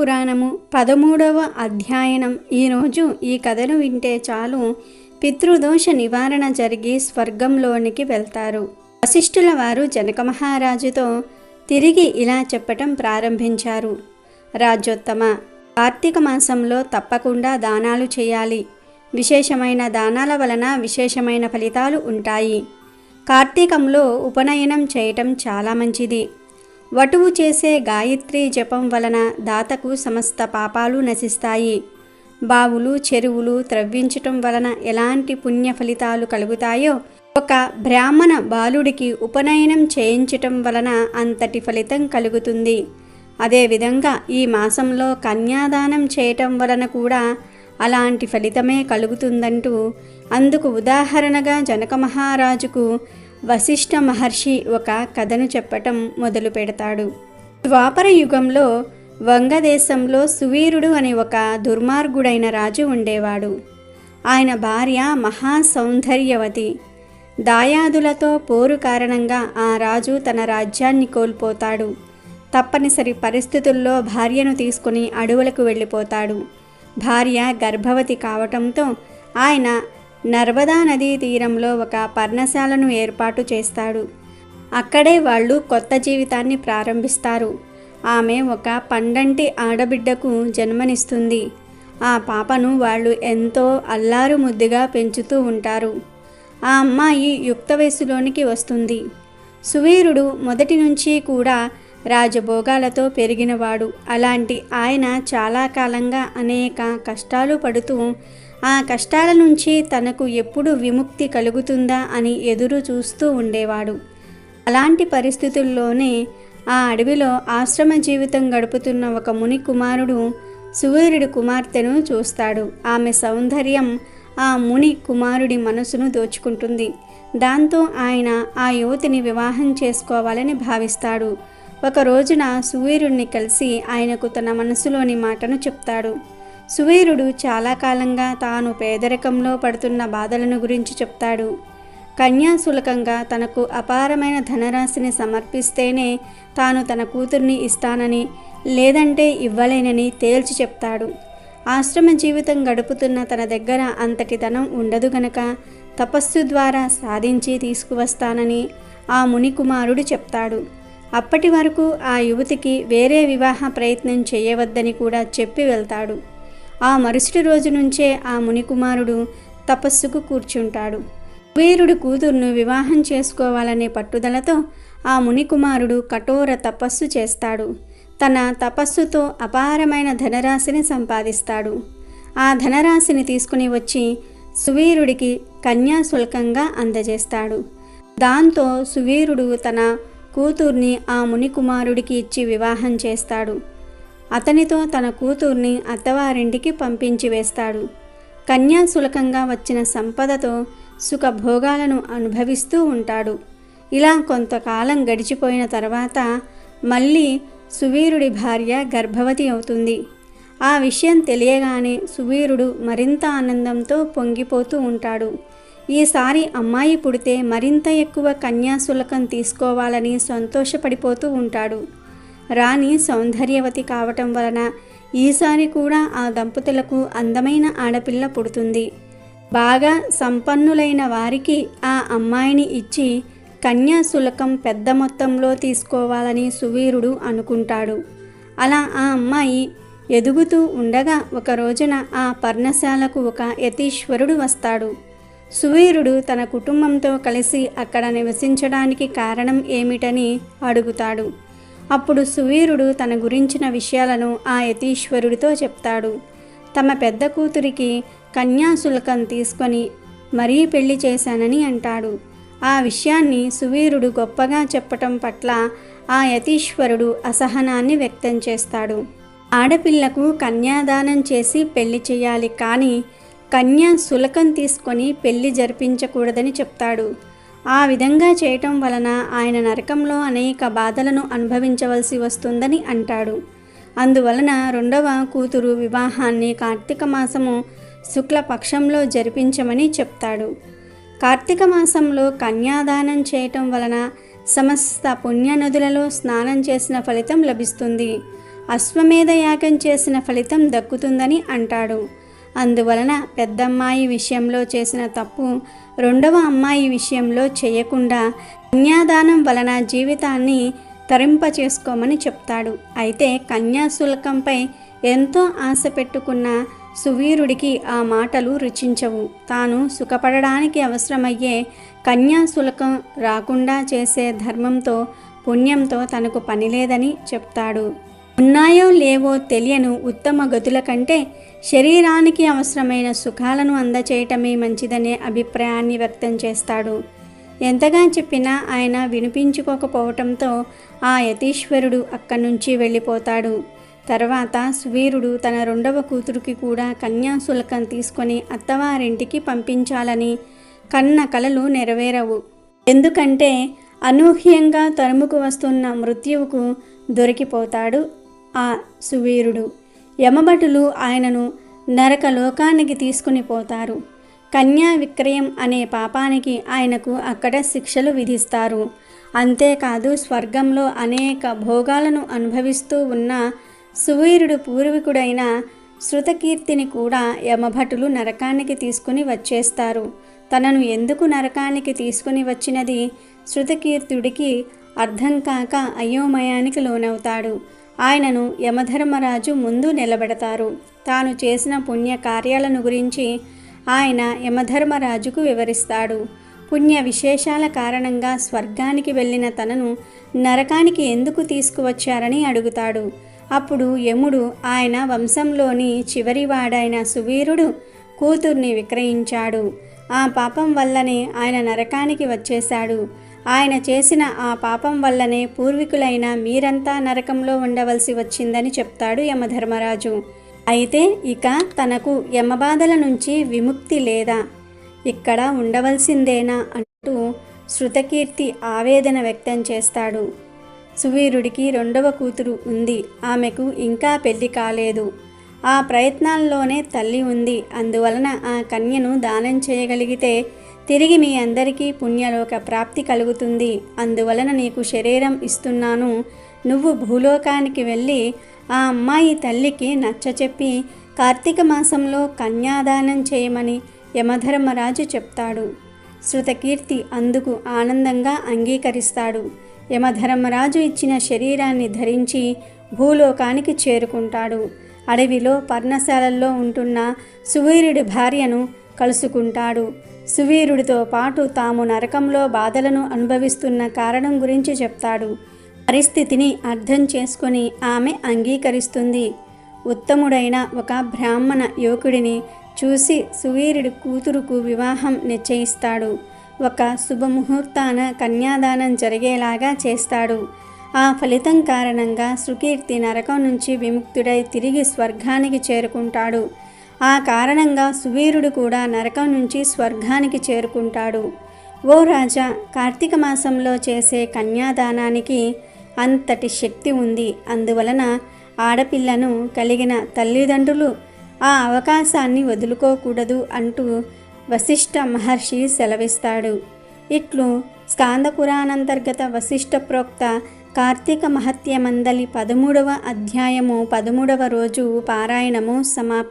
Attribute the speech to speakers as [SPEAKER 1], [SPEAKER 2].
[SPEAKER 1] పురాణము పదమూడవ అధ్యయనం. ఈరోజు ఈ కథను వింటే చాలు. పితృదోష నివారణ జరిగి స్వర్గంలోనికి వెళ్తారు. వశిష్ఠుల వారు జనక మహారాజుతో తిరిగి ఇలా చెప్పటం ప్రారంభించారు. రాజ్యోత్తమ కార్తీక మాసంలో తప్పకుండా దానాలు చేయాలి. విశేషమైన దానాల వలన విశేషమైన ఫలితాలు ఉంటాయి. కార్తీకంలో ఉపనయనం చేయటం చాలా మంచిది. వటువు చేసే గాయత్రి జపం వలన దాతకు సమస్త పాపాలు నశిస్తాయి. బావులు చెరువులు త్రవ్వించటం వలన ఎలాంటి పుణ్య ఫలితాలు కలుగుతాయో ఒక బ్రాహ్మణ బాలుడికి ఉపనయనం చేయించటం వలన అంతటి ఫలితం కలుగుతుంది. అదేవిధంగా ఈ మాసంలో కన్యాదానం చేయటం వలన కూడా అలాంటి ఫలితమే కలుగుతుందంటూ అందుకు ఉదాహరణగా జనక మహారాజుకు వశిష్ఠ మహర్షి ఒక కథను చెప్పటం మొదలు పెడతాడు. ద్వాపర యుగంలో వంగదేశంలో సువీరుడు అనే ఒక దుర్మార్గుడైన రాజు ఉండేవాడు. ఆయన భార్య మహా సౌందర్యవతి దాయాదులతో పోరు కారణంగా ఆ రాజు తన రాజ్యాన్ని కోల్పోతాడు. తప్పనిసరి పరిస్థితుల్లో భార్యను తీసుకుని అడవులకు వెళ్ళిపోతాడు. భార్య గర్భవతి కావటంతో ఆయన నర్మదా నదీ తీరంలో ఒక పర్ణశాలను ఏర్పాటు చేస్తాడు. అక్కడే వాళ్ళు కొత్త జీవితాన్ని ప్రారంభిస్తారు. ఆమె ఒక పండంటి ఆడబిడ్డకు జన్మనిస్తుంది. ఆ పాపను వాళ్ళు ఎంతో అల్లారు ముద్దుగా పెంచుతూ ఉంటారు. ఆ అమ్మాయి యుక్త వయసులోనికి వస్తుంది. సువీరుడు మొదటి నుంచి కూడా రాజభోగాలతో పెరిగినవాడు. అలాంటి ఆయన చాలా కాలంగా అనేక కష్టాలు పడుతూ ఆ కష్టాల నుంచి తనకు ఎప్పుడు విముక్తి కలుగుతుందా అని ఎదురు చూస్తూ ఉండేవాడు. అలాంటి పరిస్థితుల్లోనే ఆ అడవిలో ఆశ్రమ జీవితం గడుపుతున్న ఒక ముని కుమారుడు సువీరుడి కుమార్తెను చూస్తాడు. ఆమె సౌందర్యం ఆ ముని కుమారుడి మనసును దోచుకుంటుంది. దాంతో ఆయన ఆ యువతిని వివాహం చేసుకోవాలని భావిస్తాడు. ఒక రోజున సువీరుడిని కలిసి ఆయనకు తన మనసులోని మాటను చెప్తాడు. సువీరుడు చాలా కాలంగా తాను పేదరికంలో పడుతున్న బాధలను గురించి చెప్తాడు. కన్యాశులకంగా తనకు అపారమైన ధనరాశిని సమర్పిస్తేనే తాను తన కూతుర్ని ఇస్తానని లేదంటే ఇవ్వలేనని తేల్చి చెప్తాడు. ఆశ్రమ జీవితం గడుపుతున్న తన దగ్గర అంతటి ధనం ఉండదు గనక తపస్సు ద్వారా సాధించి తీసుకువస్తానని ఆ మునికుమారుడు చెప్తాడు. అప్పటి వరకు ఆ యువతికి వేరే వివాహ ప్రయత్నం చేయవద్దని కూడా చెప్పి వెళ్తాడు. ఆ మరుసటి రోజు నుంచే ఆ మునికుమారుడు తపస్సుకు కూర్చుంటాడు. కుబేరుడు కూతుర్ను వివాహం చేసుకోవాలనే పట్టుదలతో ఆ మునికుమారుడు కఠోర తపస్సు చేస్తాడు. తన తపస్సుతో అపారమైన ధనరాశిని సంపాదిస్తాడు. ఆ ధనరాశిని తీసుకుని వచ్చి సువీరుడికి కన్యాశుల్కంగా అందజేస్తాడు. దాంతో సువీరుడు తన కూతుర్ని ఆ మునికుమారుడికి ఇచ్చి వివాహం చేస్తాడు. అతనితో తన కూతుర్ని అత్తవారింటికి పంపించి వేస్తాడు. కన్యాశులకంగా వచ్చిన సంపదతో సుఖభోగాలను అనుభవిస్తూ ఉంటాడు. ఇలా కొంతకాలం గడిచిపోయిన తర్వాత మళ్ళీ సువీరుడి భార్య గర్భవతి అవుతుంది. ఆ విషయం తెలియగానే సువీరుడు మరింత ఆనందంతో పొంగిపోతూ ఉంటాడు. ఈసారి అమ్మాయి పుడితే మరింత ఎక్కువ కన్యాశులకం తీసుకోవాలని సంతోషపడిపోతూ ఉంటాడు. రాణి సౌందర్యవతి కావటం వలన ఈసారి కూడా ఆ దంపతులకు అందమైన ఆడపిల్ల పుడుతుంది. బాగా సంపన్నులైన వారికి ఆ అమ్మాయిని ఇచ్చి కన్యాశుల్కం పెద్ద మొత్తంలో తీసుకోవాలని సువీరుడు అనుకుంటాడు. అలా ఆ అమ్మాయి ఎదుగుతూ ఉండగా ఒక రోజున ఆ పర్ణశాలకు ఒక యతీశ్వరుడు వస్తాడు. సువీరుడు తన కుటుంబంతో కలిసి అక్కడ నివసించడానికి కారణం ఏమిటని అడుగుతాడు. అప్పుడు సువీరుడు తన గురించిన విషయాలను ఆ యతీశ్వరుడితో చెప్తాడు. తమ పెద్ద కూతురికి కన్యాశుల్కం తీసుకొని మరీ పెళ్ళి చేశానని అంటాడు. ఆ విషయాన్ని సువీరుడు గొప్పగా చెప్పటం పట్ల ఆ యతీశ్వరుడు అసహనాన్ని వ్యక్తం చేస్తాడు. ఆడపిల్లకు కన్యాదానం చేసి పెళ్ళి చేయాలి కానీ కన్యా శులకం తీసుకొని పెళ్ళి జరిపించకూడదని చెప్తాడు. ఆ విధంగా చేయటం వలన ఆయన నరకంలో అనేక బాధలను అనుభవించవలసి వస్తుందని అంటాడు. అందువలన రెండవ కూతురు వివాహాన్ని కార్తీక మాసము శుక్లపక్షంలో జరిపించమని చెప్తాడు. కార్తీక మాసంలో కన్యాదానం చేయటం వలన సమస్త పుణ్యనదులలో స్నానం చేసిన ఫలితం లభిస్తుంది. అశ్వమేధ యాగం చేసిన ఫలితం దక్కుతుందని అంటాడు. అందువలన పెద్దమ్మాయి విషయంలో చేసిన తప్పు రెండవ అమ్మాయి విషయంలో చేయకుండా కన్యాదానం వలన జీవితాన్ని తరింప చేసుకోమని చెప్తాడు. అయితే కన్యాశుల్కంపై ఎంతో ఆశ పెట్టుకున్న సువీరుడికి ఆ మాటలు రుచించవు. తాను సుఖపడడానికి అవసరమయ్యే కన్యాశుల్కం రాకుండా చేసే ధర్మంతో పుణ్యంతో తనకు పనిలేదని చెప్తాడు. ఉన్నాయో లేవో తెలియను ఉత్తమ గతుల కంటే శరీరానికి అవసరమైన సుఖాలను అందచేయటమే మంచిదనే అభిప్రాయాన్ని వ్యక్తం చేస్తాడు. ఎంతగా చెప్పినా ఆయన వినిపించుకోకపోవటంతో ఆ యతీశ్వరుడు అక్కడి నుంచి వెళ్ళిపోతాడు. తర్వాత సువీరుడు తన రెండవ కూతురికి కూడా కన్యాశుల్కం తీసుకొని అత్తవారింటికి పంపించాలని కన్న కలలు నెరవేరవు. ఎందుకంటే అనూహ్యంగా తరుముకు వస్తున్న మృత్యువుకు దొరికిపోతాడు. ఆ సువీరుడు. యమభటులు ఆయనను నరక లోకానికి తీసుకుని పోతారు. కన్యా విక్రయం అనే పాపానికి ఆయనకు అక్కడ శిక్షలు విధిస్తారు. అంతేకాదు స్వర్గంలో అనేక భోగాలను అనుభవిస్తూ ఉన్న సువీరుడు పూర్వీకుడైన శృతకీర్తిని కూడా యమభటులు నరకానికి తీసుకుని వచ్చేస్తారు. తనను ఎందుకు నరకానికి తీసుకుని వచ్చినది శృతకీర్తుడికి అర్థం కాక అయోమయానికి లోనవుతాడు. ఆయనను యమధర్మరాజు ముందు నిలబెడతారు. తాను చేసిన పుణ్య కార్యాలను గురించి ఆయన యమధర్మరాజుకు వివరిస్తాడు. పుణ్య విశేషాల కారణంగా స్వర్గానికి వెళ్ళిన తనను నరకానికి ఎందుకు తీసుకువచ్చారని అడుగుతాడు. అప్పుడు యముడు ఆయన వంశంలోని చివరివాడైన సువీరుడు కూతుర్ని విక్రయించాడు. ఆ పాపం వల్లనే ఆయన నరకానికి వచ్చేశాడు. ఆయన చేసిన ఆ పాపం వల్లనే పూర్వీకులైన మీరంతా నరకంలో ఉండవలసి వచ్చిందని చెప్తాడు యమధర్మరాజు. అయితే ఇక తనకు యమబాధల నుంచి విముక్తి లేదా. ఇక్కడ ఉండవలసిందేనా అంటూ శృతకీర్తి ఆవేదన వ్యక్తం చేస్తాడు. సువీరుడికి రెండవ కూతురు ఉంది. ఆమెకు ఇంకా పెళ్ళి కాలేదు. ఆ ప్రయత్నాల్లోనే తల్లి ఉంది. అందువలన ఆ కన్యను దానం చేయగలిగితే తిరిగి మీ అందరికీ పుణ్యలోక ప్రాప్తి కలుగుతుంది. అందువలన నీకు శరీరం ఇస్తున్నాను. నువ్వు భూలోకానికి వెళ్ళి ఆ అమ్మాయి తల్లికి నచ్చచెప్పి కార్తీక మాసంలో కన్యాదానం చేయమని యమధర్మరాజు చెప్తాడు. శృతకీర్తి అందుకు ఆనందంగా అంగీకరిస్తాడు. యమధర్మరాజు ఇచ్చిన శరీరాన్ని ధరించి భూలోకానికి చేరుకుంటాడు. అడవిలో పర్ణశాలల్లో ఉంటున్న సువీరుడి భార్యను కలుసుకుంటాడు. సువీరుడితో పాటు తాము నరకంలో బాధలను అనుభవిస్తున్న కారణం గురించి చెప్తాడు. పరిస్థితిని అర్థం చేసుకొని ఆమె అంగీకరిస్తుంది. ఉత్తముడైన ఒక బ్రాహ్మణ యువకుడిని చూసి సువీరుడి కూతురుకు వివాహం నిశ్చయిస్తాడు. ఒక శుభముహూర్తాన కన్యాదానం జరిగేలాగా చేస్తాడు. ఆ ఫలితం కారణంగా సుకీర్తి నరకం నుంచి విముక్తుడై తిరిగి స్వర్గానికి చేరుకుంటాడు. ఆ కారణంగా సువీరుడు కూడా నరకం నుంచి స్వర్గానికి చేరుకుంటాడు. ఓ రాజా కార్తీక మాసంలో చేసే కన్యాదానానికి అంతటి శక్తి ఉంది. అందువలన ఆడపిల్లను కలిగిన తల్లిదండ్రులు ఆ అవకాశాన్ని వదులుకోకూడదు అంటూ వశిష్ఠ మహర్షి సెలవిస్తాడు. ఇట్లు స్కాంద పురాణంతర్గత వశిష్ఠ ప్రోక్త కార్తీక మహత్య మందలి పదమూడవ అధ్యాయము పదమూడవ రోజు పారాయణము సమాప్తం